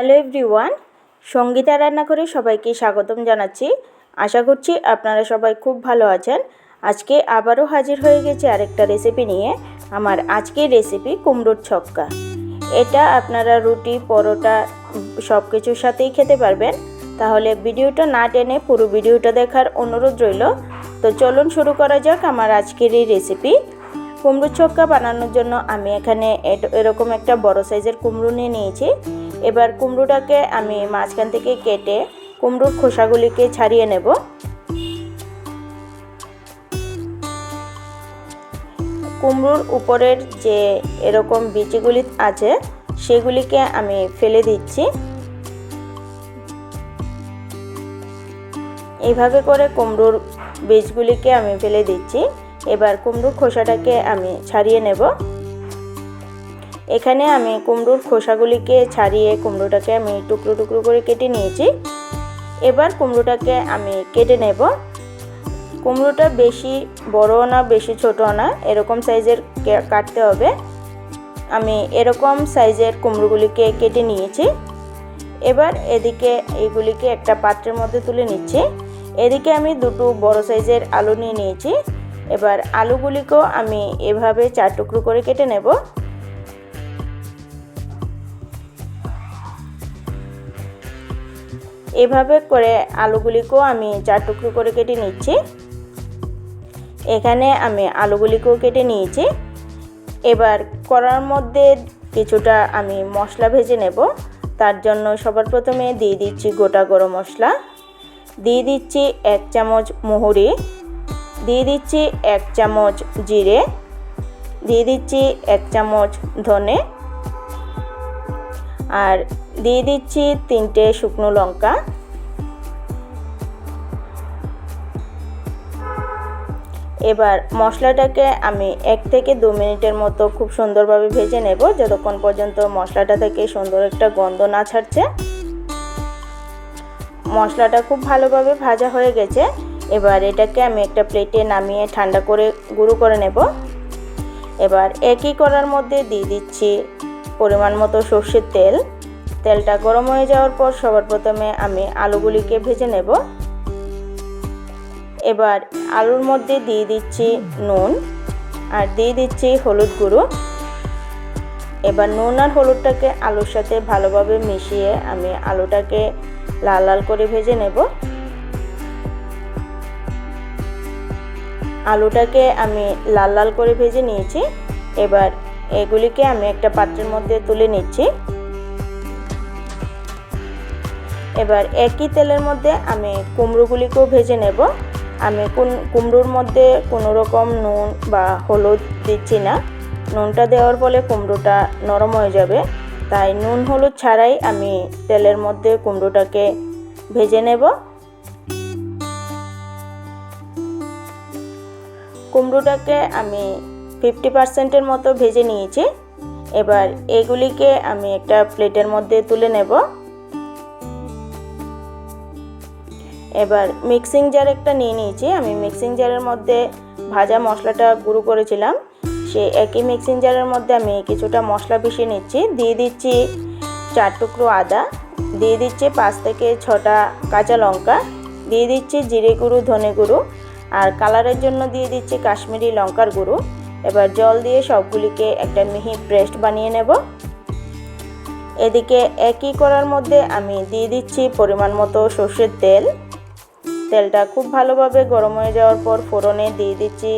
Hello everyone, Sangeeta রান্নাঘরে সবাইকে স্বাগতম জানাচ্ছি। আশা করছি আপনারা সবাই খুব ভালো আছেন। আজকে আবারও হাজির হয়ে গেছে আরেকটা রেসিপি নিয়ে, আমার আজকের রেসিপি কুমড়োর ছক্কা। এটা আপনারা রুটি, পরোটা সব কিছুর সাথেই খেতে পারবেন। তাহলে ভিডিওটা না টেনে পুরো ভিডিওটা দেখার অনুরোধ রইল। তো চলুন শুরু করা যাক আমার আজকের এই রেসিপি কুমড়ো ছক্কা বানানোর জন্য আমি এখানে এরকম একটা বড় সাইজের কুমড়ো নিয়ে নিয়েছি। এবার কুমড়োটাকে আমি মাঝখান থেকে কেটে কুমড়োর খোসাগুলিকে ছাড়িয়ে নেব। কুমড়োর উপরের যে এরকম বিচিগুলি আছে, সেগুলিকে আমি ফেলে দিচ্ছি। এইভাবে করে কুমড়োর বীজগুলিকে আমি ফেলে দিচ্ছি। এবার কুমড়োর খোসাটাকে আমি ছাড়িয়ে নেব। এখানে আমি কুমড়োর খোসাগুলিকে ছাড়িয়ে কুমড়োটাকে আমি টুকরো টুকরো করে কেটে নিয়েছি। এবার কুমড়োটাকে আমি কেটে নেব। কুমড়োটা বেশি বড় না, বেশি ছোটো না, এরকম সাইজের কাটতে হবে। আমি এরকম সাইজের কুমড়োগুলিকে কেটে নিয়েছি। এবার এদিকে এইগুলিকে একটা পাত্রের মধ্যে তুলে নিচ্ছি। এদিকে আমি দুটো বড় সাইজের আলু নিয়ে নিয়েছি। এবার আলুগুলিকেও আমি এভাবে চার টুকরো করে কেটে নেব। এভাবে করে আলুগুলিকেও আমি চার টুকরো করে কেটে নিচ্ছি। এখানে আমি আলুগুলিকেও কেটে নিয়েছি। এবার করার মধ্যে কিছুটা আমি মশলা ভেজে নেব। তার জন্য সবার প্রথমে দিয়ে দিচ্ছি গোটা গরম মশলা। দিয়ে দিচ্ছি এক চামচ মুহুরি। দিয়ে দিচ্ছি এক চামচ জিরে। দিয়ে দিচ্ছি এক চামচ ধনে। আর দিয়ে দিচ্ছি তিনটে শুকনো লঙ্কা। এবার মশলাটাকে আমি এক থেকে দু মিনিটের মতো খুব সুন্দরভাবে ভেজে নেব, যতক্ষণ পর্যন্ত মশলাটা থেকে সুন্দর একটা গন্ধ না ছাড়ছে। মশলাটা খুব ভালোভাবে ভাজা হয়ে গেছে। এবার এটাকে আমি একটা প্লেটে নামিয়ে ঠান্ডা করে গুঁড়ো করে নেব। এবার একই করার মধ্যে দিয়ে দিচ্ছি পরিমাণ মতো সর্ষের তেল। তেলটা গরম হয়ে যাওয়ার পর সবার প্রথমে আমি আলুগুলিকে ভেজে নেব। এবার আলুর মধ্যে দিয়ে দিচ্ছি নুন আর দিয়ে দিচ্ছি হলুদ গুঁড়ো। এবার নুন আর হলুদটাকে আলুর সাথে ভালোভাবে মিশিয়ে আমি আলুটাকে লাল লাল করে ভেজে নেব। আলুটাকে আমি লাল লাল করে ভেজে নিয়েছি। এবার এগুলিকে আমি একটা পাত্রের মধ্যে তুলে নিচ্ছি। এবার একই তেলের মধ্যে আমি কুমড়োগুলিকেও ভেজে নেব। আমি কোন, কুমড়োর মধ্যে কোনো রকম নুন বা হলুদ দিচ্ছি না। নুনটা দেওয়ার ফলে কুমড়োটা নরম হয়ে যাবে। তাই নুন হলুদ ছাড়াই আমি তেলের মধ্যে কুমড়োটাকে ভেজে নেব। কুমড়োটাকে আমি ফিফটি পার্সেন্টের মতো ভেজে নিয়েছি। এবার এগুলিকে আমি একটা প্লেটের মধ্যে তুলে নেব। এবার মিক্সিং জার একটা নিয়ে নিয়েছি। আমি মিক্সিং জারের মধ্যে ভাজা মশলাটা গুঁড়ো করেছিলাম। সে একই মিক্সিং জারের মধ্যে আমি কিছুটা মশলা পিষিয়ে নিচ্ছি। দিয়ে দিচ্ছি চার টুকরো আদা। দিয়ে দিচ্ছি পাঁচ থেকে ছটা কাঁচা লঙ্কা। দিয়ে দিচ্ছি জিরে গুঁড়ো, ধনে গুঁড়ো। আর কালারের জন্য দিয়ে দিচ্ছি কাশ্মীরি লঙ্কার গুঁড়ো। এবার জল দিয়ে সবগুলিকে একটা মিহি পেস্ট বানিয়ে নেব। এদিকে একই করার মধ্যে আমি দিয়ে দিচ্ছি পরিমাণ মতো সর্ষের তেল। তেলটা খুব ভালোভাবে গরম হয়ে যাওয়ার পর ফোড়নে দিয়ে দিচ্ছি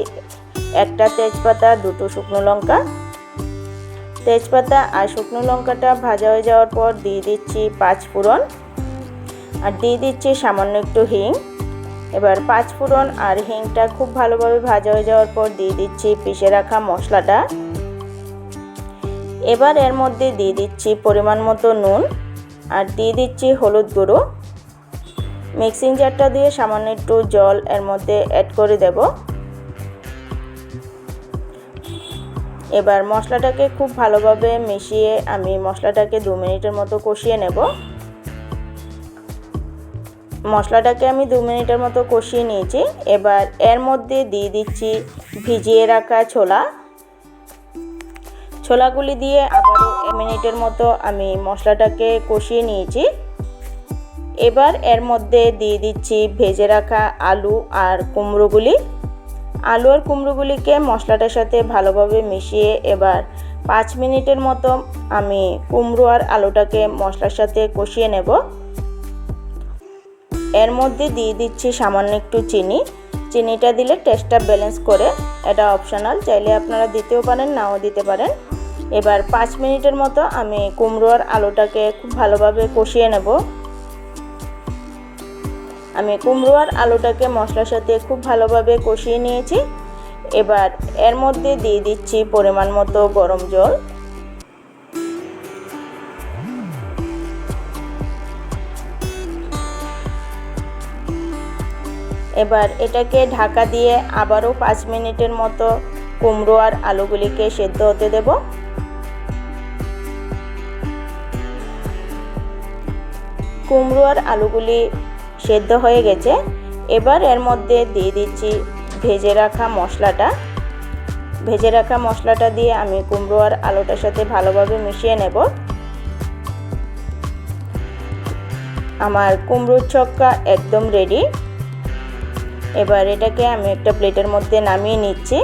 একটা তেজপাতা, দুটো শুকনো লঙ্কা। তেজপাতা আর শুকনো লঙ্কাটা ভাজা হয়ে যাওয়ার পর দিয়ে দিচ্ছি পাঁচ ফোড়ন। আর দিয়ে দিচ্ছি সামান্য একটু হিং। এবার পাঁচ ফোড়ন আর হিংটা খুব ভালোভাবে ভাজা হয়ে যাওয়ার পর দিয়ে দিচ্ছি পিষে রাখা মশলাটা। এবার এর মধ্যে দিয়ে দিচ্ছি পরিমাণ মতো নুন আর দিয়ে দিচ্ছি হলুদ গুঁড়ো। মিক্সিং জারটা দিয়ে সামান্য একটু জল এর মধ্যে অ্যাড করে দেব। এবার মশলাটাকে খুব ভালোভাবে মিশিয়ে আমি মশলাটাকে দু মিনিটের মতো কষিয়ে নেব। মশলাটাকে আমি দু মিনিটের মতো কষিয়ে নিয়েছি। এবার এর মধ্যে দিয়ে দিচ্ছি ভিজিয়ে রাখা ছোলা। ছোলাগুলি দিয়ে আবারও এক মিনিটের মতো আমি মশলাটাকে কষিয়ে নিয়েছি। এবার এর মধ্যে দিয়ে দিচ্ছি ভেজে রাখা আলু আর কুমড়োগুলি। আলু আর কুমড়োগুলিকে মশলাটার সাথে ভালোভাবে মিশিয়ে এবার পাঁচ মিনিটের মতো আমি কুমড়ো আর আলুটাকে মশলার সাথে কষিয়ে নেব। এর মধ্যে দিয়ে দিচ্ছি সামান্য একটু চিনি। চিনিটা দিলে টেস্টটা ব্যালেন্স করে এটা অপশনাল চাইলে আপনারা দিতেও পারেন, নাও দিতে পারেন। এবার পাঁচ মিনিটের মতো আমি কুমড়ো আর আলুটাকে খুব ভালোভাবে কষিয়ে নেব। আমি কুমড়ো আর আলুটাকে মশলার সাথে খুব ভালোভাবে কষিয়ে নিয়েছি। এবার এর মধ্যে দিয়ে দিচ্ছি পরিমাণ মতো গরম জল। এবার এটাকে ঢাকা দিয়ে আবারও পাঁচ মিনিটের মতো কুমড়ো আর আলুগুলিকে সেদ্ধ হতে দেব। কুমড়ো আর আলুগুলি সেদ্ধ হয়ে গেছে। এবার এর মধ্যে দিয়ে দিচ্ছি ভেজে রাখা মশলাটা। ভেজে রাখা মশলাটা দিয়ে আমি কুমড়ো আর আলুটার সাথে ভালোভাবে মিশিয়ে নেব। আমার কুমড়োর ছক্কা একদম রেডি এবার এটাকে আমি একটা প্লেটের মধ্যে নামিয়ে নিচ্ছি।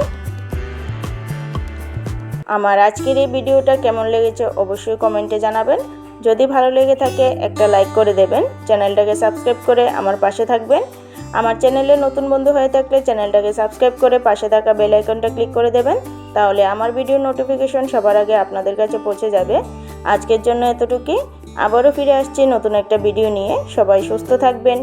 আমার আজকের এই ভিডিওটা কেমন লেগেছে অবশ্যই কমেন্টে জানাবেন। যদি ভালো লেগে থাকে, একটা লাইক করে দেবেন। চ্যানেলটাকে সাবস্ক্রাইব করে আমার পাশে থাকবেন। আমার চ্যানেলে নতুন বন্ধু হয়ে থাকলে চ্যানেলটাকে সাবস্ক্রাইব করে পাশে থাকা বেল আইকনটা ক্লিক করে দেবেন। তাহলে আমার ভিডিওর নোটিফিকেশন সবার আগে আপনাদের কাছে পৌঁছে যাবে। আজকের জন্য এতটুকুই। আবারও ফিরে আসছি নতুন একটা ভিডিও নিয়ে। সবাই সুস্থ থাকবেন।